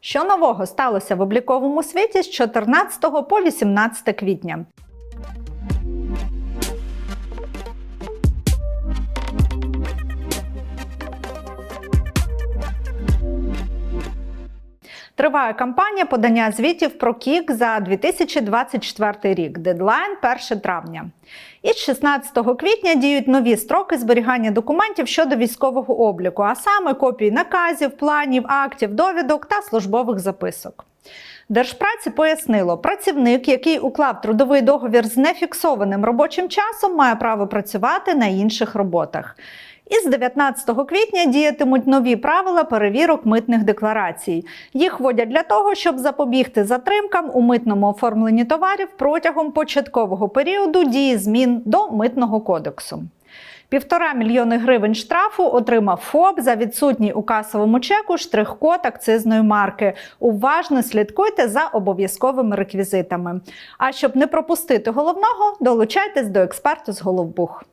Що нового сталося в обліковому світі з 14 по 18 квітня? Триває кампанія подання звітів про КІК за 2024 рік. Дедлайн 1 травня. Із 16 квітня діють нові строки зберігання документів щодо військового обліку, а саме копії наказів, планів, актів, довідок та службових записок. Держпраці пояснило, працівник, який уклав трудовий договір з нефіксованим робочим часом, має право працювати на інших роботах. Із 19 квітня діятимуть нові правила перевірок митних декларацій. Їх вводять для того, щоб запобігти затримкам у митному оформленні товарів протягом початкового періоду дії змін до митного кодексу. Півтора мільйони гривень штрафу отримав ФОП за відсутній у касовому чеку штрих-код акцизної марки. Уважно слідкуйте за обов'язковими реквізитами. А щоб не пропустити головного, долучайтесь до експерту з Головбух.